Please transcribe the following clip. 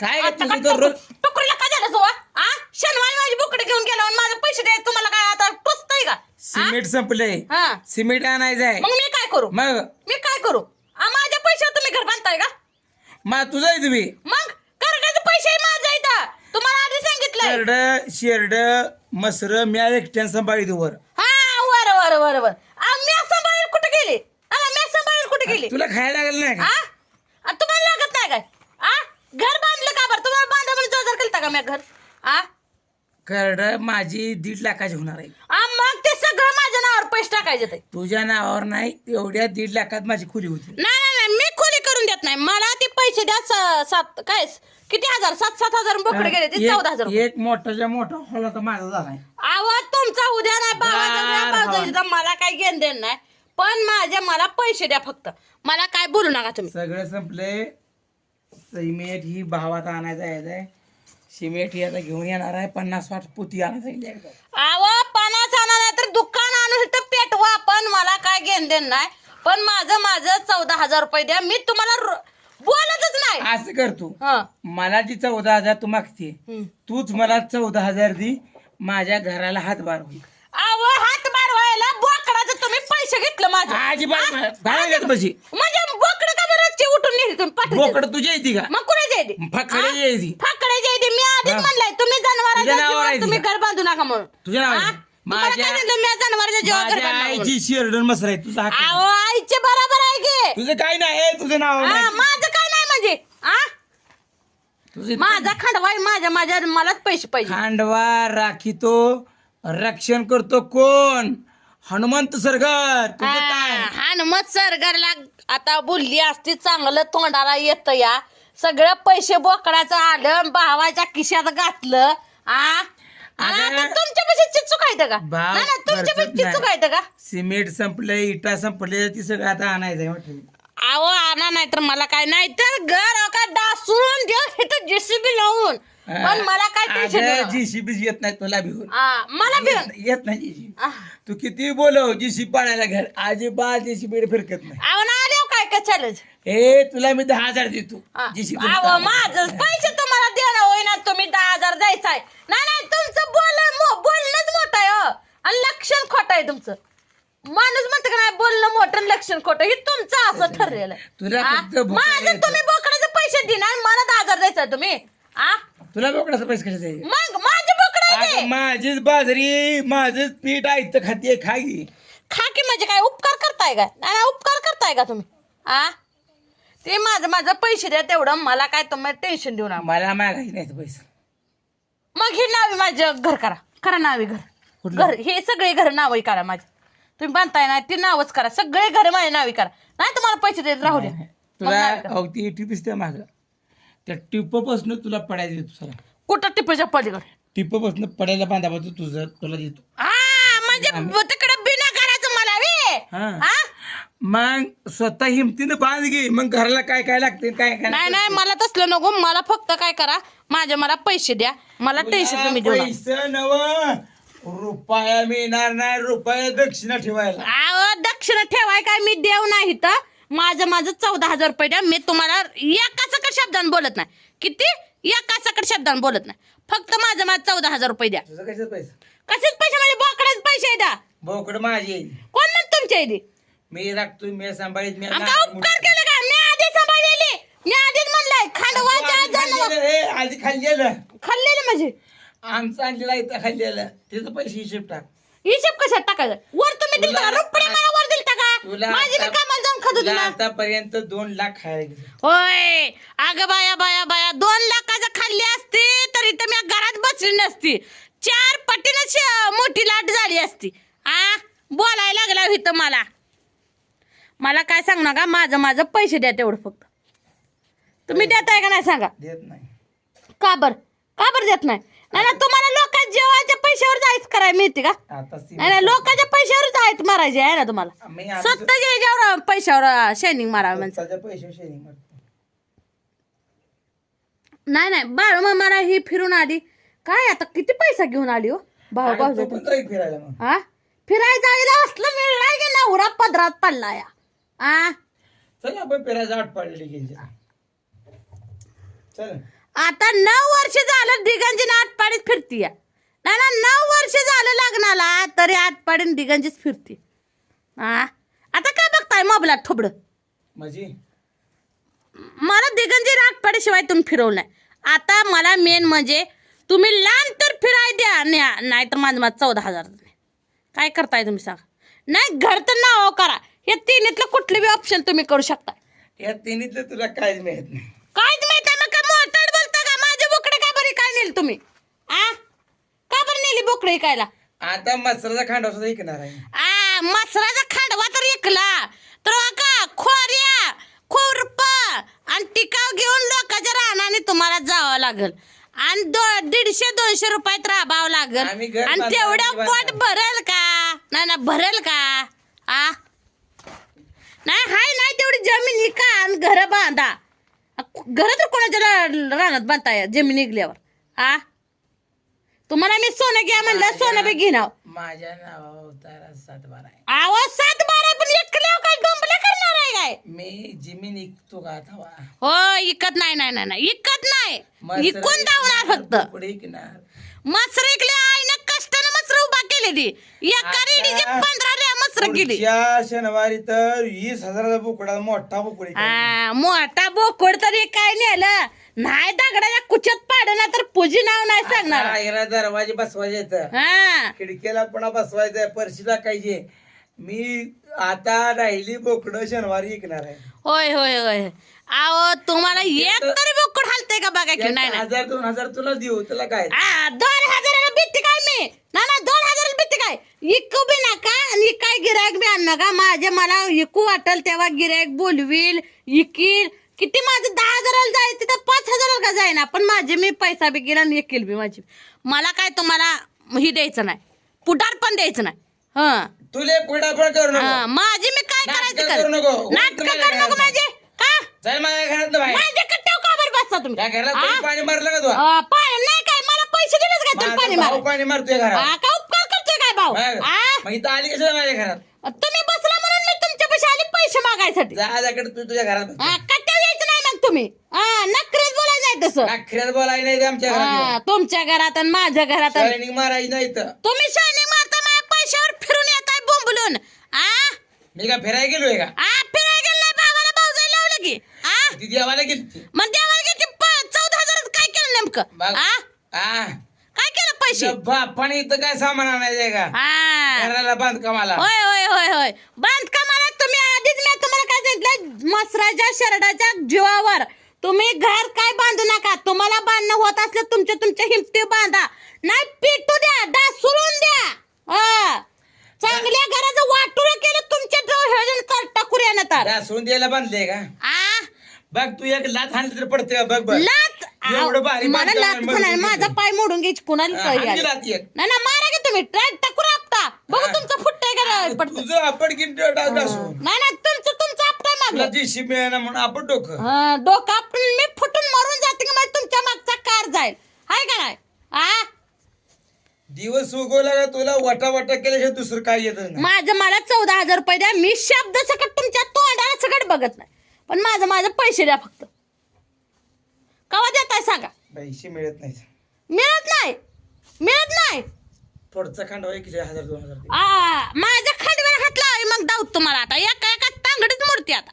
काय ग आता तुझं टुकडीला काय झालं जोवा आ? शनिवारी माझी बुकडे घेऊन गेला आणि माझे पैसे द्यायचे तुम्हाला काय आता टोचतंय का? आ? सिमेंट संपलंय. हा. सिमेंट आणायचं आहे. मग मी काय करू? मग? मी काय करू? आ, माझ्या पैशावर तुम्ही घर बांधताय का? मग तुझं आहे तुम्ही. मग? करण्याचे पैसे माझा इथं. तुम्हाला आधी सांगितलंय. करड शेरड मसर म्या एकट्यानं सांभाळी वर हा वर वर वर वर. आ, मी सांभाळेल कुठे गेली? आ, मी सांभाळेल कुठे गेली? तुला खायला लागलं नाही का? आ, तुम्हाला लागत नाही काय आ घर बांधलं का बरं तुम्हाला बांधा म्हणजे जोरदार केलता का मी घर आ? करड माझी दीड लाखाची होणार आहे. आ, मग ते सगळं माझ्या नावावर पैसे टाकायचे ते. तुझ्या नावावर नाही एवढ्या दीड लाखात माझी खुली होती. नाही नाही नाही मी खोली करून देत नाही. मला ते पैसे द्या स- सात काय किती हजार? सात सात हजार बोकडे गेले ते चौदा हजार एक- एक मोठाच्या मोठा हॉल आता माझा झालाय आवाज तुमचा उद्या नाही उद्या. उद्या, मला काय घेण देण नाही. पण माझ्या मला पैसे द्या फक्त. मला काय बोलू नका तुम्ही. सगळं संपले. सिमेंट ही भावात आणायचं आहे. सिमेंट ही आता घेऊन येणार आहे. पन्नास वाट पोती आणायचं आहे. आव पन्नास आणा नाही तर दुकान आणून इथं पेटवा पण मला काय घेण देण नाही. पण माझं माझं चौदा हजार रुपये द्या. मी तुम्हाला र- बोलतच नाही. असं कर तू. हं. मला जी चौदा हजार तू मागते हं. तूच मला चौदा हजार दी. माझ्या घराला हातभार होईल. आव हात मारवायला बोकडाचं तुम्ही पैसे घेतलं माझं. अजिबात बाहेर बशी. म्हणजे बोकड का बरं उठून तुम्ही? पाठवून बोकड तुझ्या येते का? मग कुणाच्या येते फकडे यायची फाकडे हा. म्हणलंय तुम्ही तुझ्या नावावर आहे तुम्ही. घर बांधू नका म्हणून. तुझ्या नावावर हा? आहे. तुम्हाला माझ्या- काय सांगितलं? मी जनावरांच्या जीवावर घर माझ्या बांधू म्हणून? आईची शेरडन मसर आहे. तुझा हक्क अहो आईचे बरोबर आहे की. तुझं काय नाही तुझं नाव हा, नाही. माझं काय नाही म्हणजे? तुझं माझा खांडवाय माझ्या माझ्या मलाच पैसे पाहिजे. खांडवा राखीतो रक्षण करतो कोण? हनुमंत सरकार तुझं काय? हनुमत सरकारला आता बोलली असती चांगलं तोंडाला येत या. सगळं पैसे बोकडाचं आलं भावाच्या खिशात घातलं आ? अगं, तुमच्या पैसे चुकायचं का भाव नाही नाही, तुमच्या खर्चत नाही. का सिमेंट संपले इटा संपले ती सगळं आता आणायचं आहे अहो आणा नाही तर मला काय नाही तर घर अहो का डासून इथं जेसीबी लावून. पण मला काय टेन्शन जीसीबी येत नाही तुला भिवून मला बी येत नाही जीसीबी आ, तू किती बोलव जीसी पाडायला घर अजिबात जीसीबी फिरकत नाही. अहो ना आले हो काय काय चॅलेंज ए तुला मी दहा हजार देतो. जीसीबी माझं पैसे तुम्हाला देणं होईना तुम्ही दहा हजार द्यायचाय. नाही नाही तुमचं बोलणं मो- बोलणंच मोठं आहे हो. आणि लक्षण खोटं आहे तुमचं. माणूस म्हणतं का नाही बोलणं मोठं आणि लक्षण खोटं. हे तुमचं असं ठरलेलं आहे. तुला? फक्त भुका माझं. तुम्ही बोकडाचे पैसे देणार मला दहा हजार द्यायचा तुम्ही. तुला बोकडाचं पैसे कशाचे आहे? मग माझे बोकड आहे अगं, ते. माझीच बाजरी माझंच पीठ आहे खाते खागी खा की. म्हणजे काय? उपकार करताय का? नाही उपकार करताय का तुम्ही? आ? ते माझं माझं पैसे द्या तेवढं मला काय तुम्ही टेन्शन देऊ नका. मला मागायचे नाही पैसे. मग हे नावी माझं घर करा. करा नावी घर. कुठलं? घर हे सगळे घर नावही करा माझे. तुम्ही बांधताय ना ते नावच करा. सगळे घर माझ्या नावी करा. नाही तुम्हाला पैसे देत राहू द्या. मग तुला नावी करा. दिसते माग. त्या टिपपासून तुला पडायला देतो सला कुठं टिपेच्या पलीकडे? टिपपासून पडायला बांधापासून तुझं तुला देतो. हा म्हणजे तिकडे बिना करायचं मला वे हा. हा मग स्वतः हिमतीनं बांध घे. मग घराला काय काय लागते काय काय नाही नाही मला तसलं नको. मला फक्त काय करा माझे मला पैसे द्या. मला टेन्शन तुम्ही देऊ नका. पैसे नव रुपया मिळणार नाही रुपया दक्षिणा ठेवायला. अहो दक्षिण ठेवाय काय मी देव नाही तर माझं माझं चौदा हजार रुपये द्या. मी तुम्हाला एका सकट शब्दानं बोलत नाही. किती? एका सकट शब्दानं बोलत नाही. फक्त माझं माझं चौदा हजार रुपये द्या. तुझं कशाच पैसे? कसेच पैसे? म्हणजे बोकडाच पैसे द्या. बोकड माझी कोण म्हणत तुमच्या इथे? मी राखतो मी सांभाळीत मी आमका उपकार केले का? मी आधी सांभाळलेले. मी आधीच म्हणलंय खांडवाच्या जन्म आधी खाल्लेलं खाल्लेले. म्हणजे? आमचं आणलेला इथं खाल्लेलं. त्याचं पैसे हिशेब टाक. हिशेब कशात टाकायचा? वर तुम्ही दिलता का? तुला- रुपये मला वर दिलता का? तुला माझी मी आता- कामाला जाऊन खात होती तुला ना आतापर्यंत दोन लाख खायला गेले. होय. अगं बाया बाया बाया दोन लाखाचं खाल्ली असती तर इथं मी घरात बसली नसती. चार पटीनं श- मोठी लाट झाली असती. आ? बोलायला लागला इथं मला. मला काय सांग नका माझं माझं पैसे द्या तेवढं फक्त. तुम्ही देताय का नाही सांगा? देत नाही. का बर? का बर देत नाही? तुम्हाला लोकांच्या जेवाच्या पैशावर जायचं करायला मिळते का? आता सी- नाही नाही लोकांच्या पैशावर जायचं मारायचे आहे ना तुम्हाला? आधी स्वतःच्या याच्यावर पैशावर शेनिंग मारावं म्हणजे. स्वतःच्या नाही नाही बाळ मग मला ही फिरून आली. काय आता किती पैसा घेऊन आली हो? भाऊ भाऊ तू पण जाईल फिरायला मग. हा फिरायला जायला असलं मिळणार की नवरा पदरात पडला या. आ? चल आपण फिरायला आठ पाडलेली गेली. चल. आता नऊ वर्ष झालं दिगंजी आटपाडीत फिरतीय नाही ना नऊ वर्ष झालं लग्नाला तरी आटपाडीन दिगंजीच फिरती. हा आता काय बघताय मोबलात थोबडं? मला दिगंजी आटपाडीशिवाय तुम्ही फिरवलं नाही आता मला मेन म्हणजे तुम्ही लांब तर फिराय द्या न्या नाही तर माझं माझं चौदा हजार. काय करताय तुम्ही सांगा? नाही घर तर नाव करा. हे तिन्हीतलं कुठलं बी ऑप्शन तुम्ही करू शकता. या तिन्हीतलं तुला काहीच मिळत नाही. काहीच माहीत आहे मग का मोठड बोलता का? माझे बोकडे काय बरी काय नेली तुम्ही? आ? बोकडे कायला आता मसराचा खांडा सुद्धा ऐकणार आहे. आ मसराचा खांडवा तर इकला तर का खोऱ्या खुरप आणि टिकाव घेऊन लोकांच्या रानाने तुम्हाला जावं लागल. आणि दो दीडशे दोनशे रुपयात राबावं लागल. आम्ही घर आणि बांधणार, तेवढं आम्ही पोट. भरेल का? नाही ना भरेल का? आ? नाही हाय नाही तेवढी जमीन इका आणि घर बांधा. घर तर कोणाच्या रा- रानात बांधताय? जमीन निघल्यावर. आ? तुम्हाला मी सोनं घ्या म्हणलं सोनं बी घेणार माझ्या नावावर सात बारा आहे. आवाज सात बारा पण एकल्यावर काय करणार आहे काय? मी जमीन इकतो का आता वा? हो इकत नाही नाही नाही नाही. इकत नाही. इकून धावणार फक्त. बोकडं इकणार. मसर इकले आईनं कष्टानं मसर उभा केली ती. एका रेडीचे पंधरा केली पुढच्या शनिवारी तर वीस हजाराचा बोकडा मोठा बोकड मोठा बोकड तरी काय नेलं? नाही दगडाच्या कुचत पाडणार तर पुजी नाव नाही सांगणार. दरवाजे बसवायचे. हा. खिडकीला पण बसवायचंय परशी टाकायची मी आता राहिली बोकडं शनिवारी विकणार आहे. होय होय होय. अहो तुम्हाला एक तरी बोकड हालतंय का बघा की नाही त्यात हजार दोन हजार तुला देऊ तुला काय? आ, दोन हजाराला भीती काय मी? ना ना दोन हजाराला भीती काय? इकू बी नका आणि काय गिरायक बी आण नका. माझे मला इकू वाटल तेव्हा गिरायक बोलवील इकील. किती माझं दहा हजाराला जायचं तर पाच हजाराला का जाईना? पण माझे मी पैसा बी गेला आणि इकील बी माझी. मला काय तुम्हाला ही द्यायचं नाही. पुढार पण द्यायचं नाही. हं. तुले पुढा पण करू नको. हं, माझी मी काय नाटकं करायचं करू नको. नाटक करू नको माझे? का? चल माझ्या घरात बाहेर. माझ्या कट्ट्यावर का बरं बसता तुम्ही? त्या घरात आ? कोणी पाणी मारलं का तू? अ, नाही काय मला पैसे दिलेच काय तुम्ही पाणी माझा मारा. भाऊ पाणी मारतोय घरात. आ, भाऊ मग आ? मग इथं आली कशाला माझ्या घरात? तुम्ही बसला म्हणून मी तुमच्या पैसे आले पैसे मागायसाठी. जा जाकडे तू तुझ्या घरात बस. आ, कट्ट्यावर यायचं नाही मग तुम्ही? नखरेच बोलायचं नाही तसं. अख्खऱ्यात बोलाय नाही ते आमच्या आ, घरात तुमच्या घरात आणि माझ्या घरात आणि- मारायची नाही इथं. तुम्ही शायनिंग मारता माझ्या पैशावर फिरून येताय बोंबलून. आ? मी का फिरायला गेलोय का? आ फिरायला गेलं नाही भावाला भाऊ लावलं की. आ? ती देवाला गेली मग देवाला किती चौदा हजाराचं काय केलं नेमकं? बघ. आ? आ? पैसे. बापाने इथं काय सामान आणायचंय का? हा. घराला बांधकामाला. होय होय होय होय. बांधकामाला तुम्ही आधीच मी तुम्हाला काय सांगितलं? मसराच्या शरडाच्या जीवावर. तुम्ही घर काय बांधू नका. तुम्हाला बांधणं होत असलं तुमच्या तुमच्या हिमती बांधा. नाही पिटू द्या डासुरून द्या. हा. चांगल्या घराचं वाटूळ केलं तुमच्या जवळ कर टाकूर येणं तर द्यायला बांधले का? आ? बघ तू एक लात हाणली तर पडते? बघ बघ. लात एवढं भारी मला बांधकाम आहे, माझा. पाय मोडून घ्यायची कुणाला हा, कळली? एक. नाही ना मारा की तुम्ही. ट्राय टाकून आपटा. बघू. तुमचं फुटतंय का पडतं तुझं आपण किती डासून नाही ना तुमचं तुमचं आपटा तुला मागलं म्हणून आपण डोकं. हा, डोकं आपटून मी फुटून मरून जाते की माझ्या तुमच्या मागचा कार जाईल. हाय का नाही? आ? दिवस उगवला का तुला वटा वटा केल्याशिवाय दुसरं काय येत नाही. माझं मला चौदा हजार रुपये द्या. मी शब्द सकट तुमच्या तोंडाला सकट बघत नाही. पण माझं माझं पैसे द्या फक्त. कवा देताय सांगा? पैसे मिळत नाही मिळत नाही? मिळत नाही? पुढचा खांडवा एक हजार दोन हजार आ माझ्या खांडव्याला हात मग दाऊत तुम्हाला आता. एका एका तांगडीच मूर्ती आता.